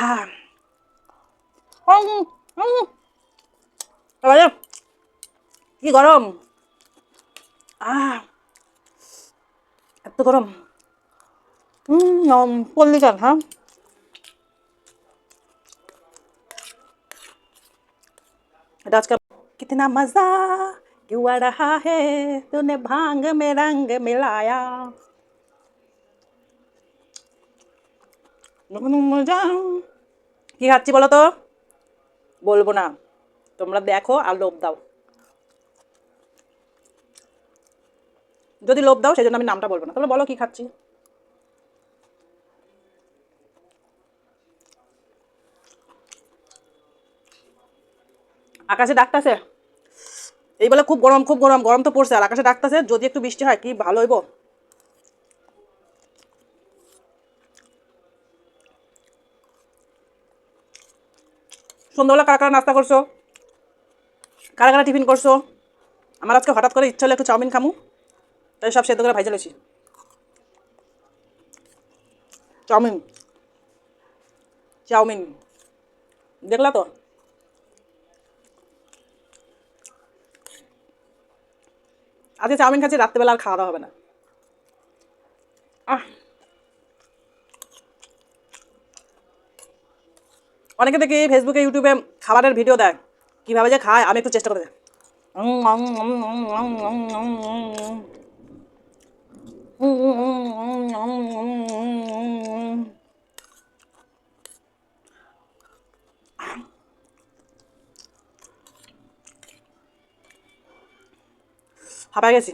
আহ উম, উম। এবারে কি গরম আহ এত গরম হুম পল্লি চান হ্যাঁ এটা আজকে कितना मजा क्यों आ रहा है तूने भांग में रंग मिलाया কি খাচ্ছি বলো তো? বলব না। তোমরা দেখো আর লোভ দাও। যদি লোভ দাও সেই জন্য আমি নামটা বলব না। তাহলে বলো কি খাচ্ছি। আকাশে ডাকতেছে? এই বলে খুব গরম খুব গরম। গরম তো পড়ছে। আর আকাশে ডাকতেছে, যদি একটু বৃষ্টি হয়, কি ভালো হইব? সন্ধ্যাবেলা কারা কারা নাস্তা করছ? কারা কারা টিফিন করছ? আমার আজকে হঠাৎ করে ইচ্ছা হলো একটু চাউমিন খামু। তাই সব সেদ্ধ করে ভাইজা লইছি চাউমিন। চাউমিন। দেখলা তো? আজকে চাউমিন খাচ্ছি, রাত্রেবেলা আর খাওয়া দাওয়া হবে না। আহ। অনেকে দেখি ফেসবুকে ইউটিউবে খাবারের ভিডিও দেয়। কীভাবে যে খায়, আমি একটু চেষ্টা করে হাঁপায় গেছি।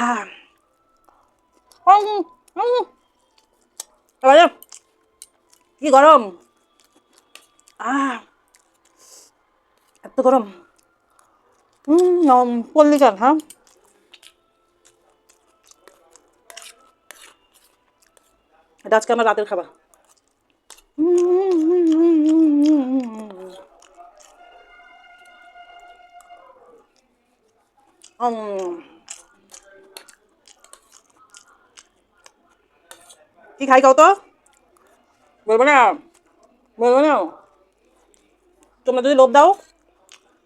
আহ। কি গরম? এত গরম। হুম পল্লি চান হ্যাঁ। এটা আজকে আমার রাতের খাবার। কি খাই খাও তো? বলব না? বলব না? তোমরা যদি লোভ দাও,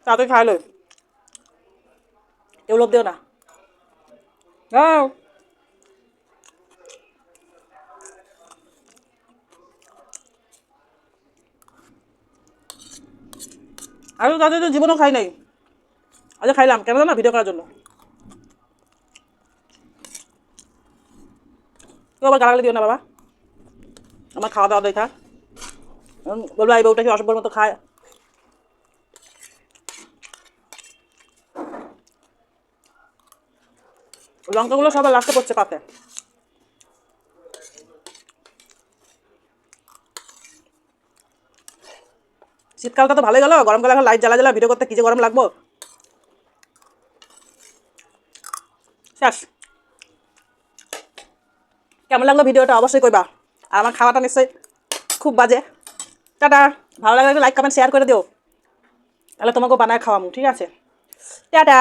তাড়াতাড়ি খাই লো কেউ লোভ দিও না। দাও। আমি তাদের তো জীবনও খাই নাই। আজ খাইলাম, কেন না ভিডিও করার জন্য। কেউ আবার গালাগালি দিও না, বাবা। আমার খাওয়া দাওয়া দেখা। বলব এই বউটা কি অসভ্যর মতো খায়। লঙ্কাগুলো সবার লাস্টে পড়ছে পাতে। শীতকালটা তো ভালোই গেল গরমকালে এখন লাইট জ্বালা জ্বালা, ভিডিও করতে কি যে গরম লাগবো? শেষ। কেমন লাগল ভিডিওটা? অবশ্যই কইবা। আর আমার খাওয়াটা নিশ্চয়ই খুব বাজে। টাটা। ভালো লাগলে লাইক কমেন্ট শেয়ার করে দিও। তাহলে তোমাকেও বানায় খাওয়ামু ঠিক আছে? টাটা।